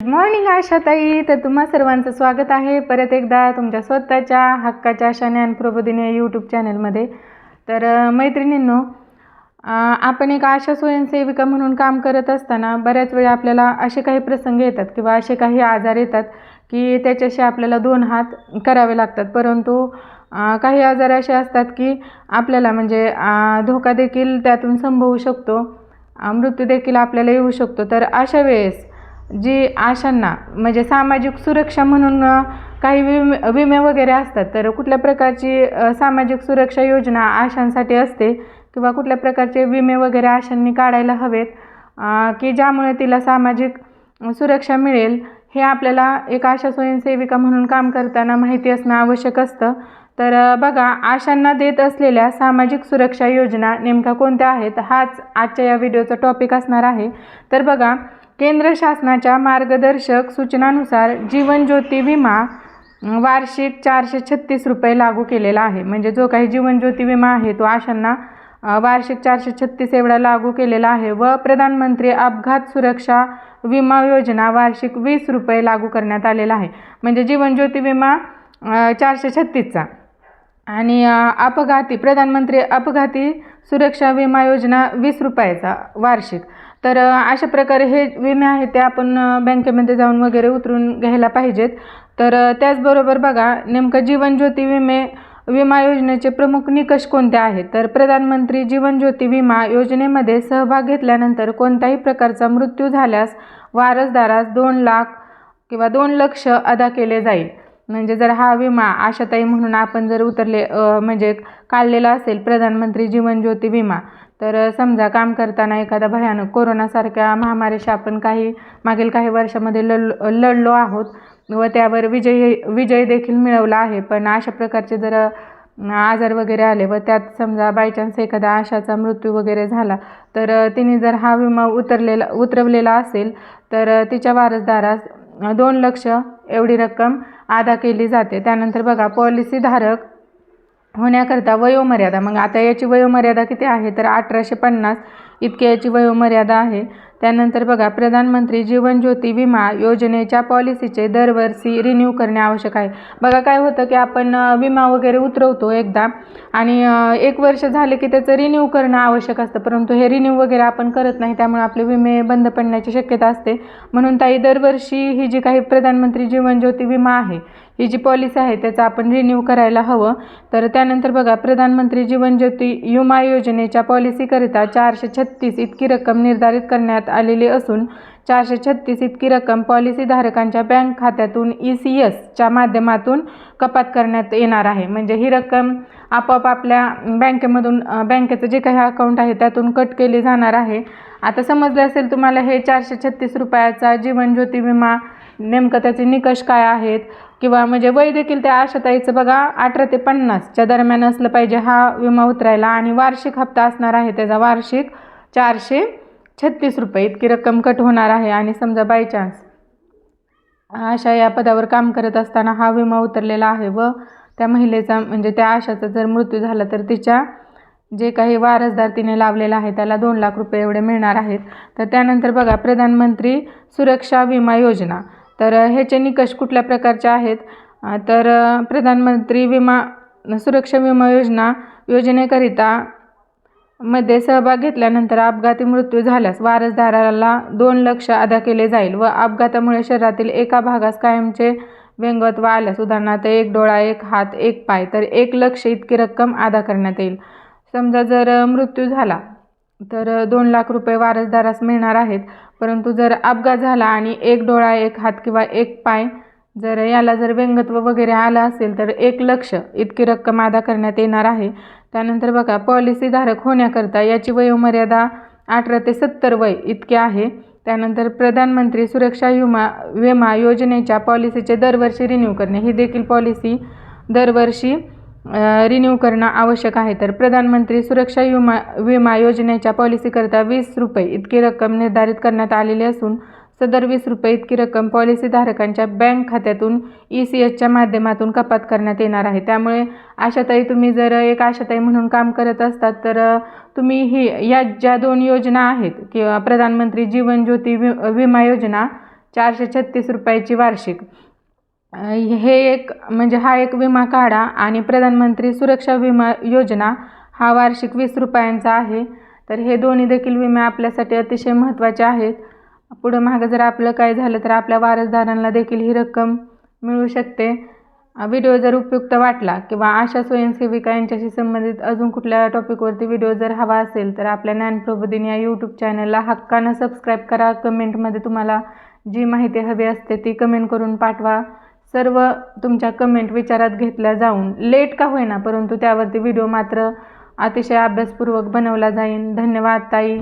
Morning आशाताई. तर तुम्हा सर्वांचं स्वागत आहे. परत एकदा तुमच्या स्वतःच्या हक्काच्या अशा ज्ञान प्रबोधिनी यूट्यूब चॅनलमध्ये तर मैत्रिणींनो आपण एक आशा स्वयंसेविका म्हणून काम करत असताना बऱ्याच वेळा आपल्याला असे काही प्रसंग येतात किंवा असे काही आजार येतात की त्याच्याशी आपल्याला दोन हात करावे लागतात. परंतु काही आजार असे असतात की आपल्याला म्हणजे धोका देखील त्यातून संभवू शकतो. मृत्यू देखील आपल्याला येऊ शकतो. तर अशा वेळेस जी आशांना म्हणजे सामाजिक सुरक्षा म्हणून काही विमे विमे वगैरे असतात तर कुठल्या प्रकारची सामाजिक सुरक्षा योजना आशांसाठी असते किंवा कुठल्या प्रकारचे विमे वगैरे आशांनी काढायला हवेत की ज्यामुळे तिला सामाजिक सुरक्षा मिळेल हे आपल्याला एक आशा स्वयंसेविका म्हणून काम करताना माहिती असणं आवश्यक असतं. तर बघा आशांना देत असलेल्या सामाजिक सुरक्षा योजना नेमक्या कोणत्या आहेत हाच आजच्या या व्हिडिओचा टॉपिक असणार आहे. तर बघा केंद्र शासनाच्या मार्गदर्शक सूचनानुसार जीवन ज्योती विमा वार्षिक चारशे छत्तीस रुपये लागू केलेला आहे. म्हणजे जो काही जीवन ज्योती विमा आहे तो आशांना वार्षिक चारशे छत्तीस एवढा लागू केलेला आहे व प्रधानमंत्री अपघात सुरक्षा विमा योजना वार्षिक वीस रुपये लागू करण्यात आलेला आहे. म्हणजे जीवन ज्योती विमा चारशे छत्तीसचा. आणि अपघाती प्रधानमंत्री अपघाती सुरक्षा विमा योजना वीस रुपयाचा वार्षिक. तर अशा प्रकारे हे विमे आहेत ते आपण बँकेमध्ये जाऊन वगैरे उतरून घ्यायला पाहिजेत. तर त्याचबरोबर बघा नेमकं जीवन ज्योती विमे विमा योजनेचे प्रमुख निकष कोणते आहेत? तर प्रधानमंत्री जीवन ज्योती विमा योजनेमध्ये सहभाग घेतल्यानंतर कोणत्याही प्रकारचा मृत्यू झाल्यास वारसदारास दोन लाख किंवा दोन लक्ष अदा केले जाईल. म्हणजे जर हा विमा आशाताई म्हणून आपण जर उतरले म्हणजे काढलेला असेल प्रधानमंत्री जीवन ज्योती विमा तर समजा काम करताना एखादा भयानक कोरोनासारख्या महामारीशी आपण काही मागील काही वर्षामध्ये लढ लढलो आहोत व त्यावर विजय विजय देखील मिळवला आहे. पण अशा प्रकारचे जर आजार वगैरे आले व त्यात समजा बायचान्स एखादा आशाचा मृत्यू वगैरे झाला तर तिने जर हा विमा उतरलेला उतरवलेला असेल तर तिच्या वारसदारास दोन लक्ष एवढी रक्कम अदा केली जाते. त्यानंतर बघा पॉलिसीधारक होण्याकरता वयोमर्यादा. मग आता याची वयोमर्यादा किती आहे? तर अठराशे पन्नास इतकी याची वयोमर्यादा आहे. त्यानंतर बघा प्रधानमंत्री जीवन ज्योती विमा योजनेच्या पॉलिसीचे दरवर्षी रिन्यू करणे आवश्यक आहे. बघा काय होतं की आपण विमा वगैरे उतरवतो एकदा आणि एक वर्ष झाले की त्याचं रिन्यू करणं आवश्यक असतं. परंतु हे रिन्यू वगैरे आपण करत नाही त्यामुळे आपले विमे बंद पडण्याची शक्यता असते. म्हणून ताई दरवर्षी ही जी काही प्रधानमंत्री जीवन ज्योती विमा आहे ही जी पॉलिसी आहे त्याचं आपण रिन्यू करायला हवं. तर त्यानंतर बघा प्रधानमंत्री जीवन ज्योती विमा योजनेच्या पॉलिसीकरिता चारशे छत्तीस इतकी रक्कम निर्धारित करण्यात आलेली असून चारशे छत्तीस इतकी रक्कम पॉलिसीधारकांच्या बँक खात्यातून ई सी एसच्या माध्यमातून कपात करण्यात येणार आहे. म्हणजे ही रक्कम आपोआप आपल्या बँकेमधून बँकेचं जे काही अकाउंट आहे त्यातून कट केली जाणार आहे. आता समजलं असेल तुम्हाला हे चारशे छत्तीस रुपयाचा जीवन ज्योती विमा नेमकं त्याचे निकष काय आहेत? किंवा म्हणजे वय देखील त्या आशाताईचं बघा अठरा ते पन्नासच्या दरम्यान असलं पाहिजे हा विमा उतरायला. आणि वार्षिक हप्ता असणार आहे त्याचा वार्षिक चारशे छत्तीस रुपये इतकी रक्कम कट होणार आहे आणि समजा बाय चान्स आशा या पदावर काम करत असताना हा विमा उतरलेला आहे व त्या महिलेचा म्हणजे त्या आशाचा जर मृत्यू झाला तर तिच्या जे काही वारसदार तिने लावलेला आहे त्याला दोन लाख रुपये एवढे मिळणार आहेत. तर त्यानंतर बघा प्रधानमंत्री सुरक्षा विमा योजना. तर ह्याचे निकष कुठल्या प्रकारचे आहेत? तर प्रधानमंत्री विमा सुरक्षा विमा योजना योजनेकरिता मध्ये सहभाग घेतल्यानंतर अपघाती मृत्यू झाल्यास वारसदाराला दोन लक्ष अदा केले जाईल व अपघातामुळे शरीरातील एका भागास कायमचे व्यंगत्व आल्यास उदाहरणार्थ एक डोळा एक हात एक पाय तर एक लक्ष इतकी रक्कम अदा करण्यात येईल. समजा जर मृत्यू झाला तर दोन लाख रुपये वारसदारास मिळणार आहेत परंतु जर अपघात झाला आणि एक डोळा एक हात किंवा एक पाय जर याला जर व्यंगत्व वगैरे आलं असेल तर एक लक्ष इतकी रक्कम अदा करण्यात येणार आहे. त्यानंतर बघा पॉलिसीधारक होण्याकरता याची वयोमर्यादा अठरा ते सत्तर वय इतके आहे. त्यानंतर प्रधानमंत्री सुरक्षा विमा विमा योजनेच्या पॉलिसीचे दरवर्षी रिन्यू करणे ही देखील पॉलिसी दरवर्षी रिन्यू करणं आवश्यक आहे. तर प्रधानमंत्री सुरक्षा विमा विमा योजनेच्या पॉलिसीकरिता वीस रुपये इतकी रक्कम निर्धारित करण्यात आलेली असून सदर वीस रुपये इतकी रक्कम पॉलिसीधारकांच्या बँक खात्यातून ई सी एसच्या माध्यमातून कपात करण्यात येणार आहे. त्यामुळे आशाताई तुम्ही जर एक आशाताई म्हणून काम करत असतात तर तुम्ही ही या ज्या दोन योजना आहेत किंवा प्रधानमंत्री जीवन ज्योती वि विमा योजना चारशे छत्तीस रुपयाची वार्षिक हे एक म्हणजे हा एक विमा काढा आणि प्रधानमंत्री सुरक्षा विमा योजना हा वार्षिक वीस रुपयांचा आहे. तर हे दोन्ही देखील विमे आपल्यासाठी अतिशय महत्त्वाचे आहेत. पुढं मागं जर आपलं काय झालं तर आपल्या वारसदारांना देखील ही रक्कम मिळू शकते. व्हिडिओ जर उपयुक्त वाटला किंवा अशा स्वयंसेविका यांच्याशी संबंधित अजून कुठल्या टॉपिकवरती व्हिडिओ जर हवा असेल तर आपल्या ज्ञानप्रबोधिनी या यूट्यूब चॅनलला हक्कानं सबस्क्राईब करा. कमेंटमध्ये तुम्हाला जी माहिती हवी असते ती कमेंट करून पाठवा. सर्व तुमच्या कमेंट विचारात घेतल्या जाऊन लेट का होईना परंतु त्यावरती व्हिडिओ मात्र अतिशय अभ्यासपूर्वक बनवला जाईल धन्यवाद ताई.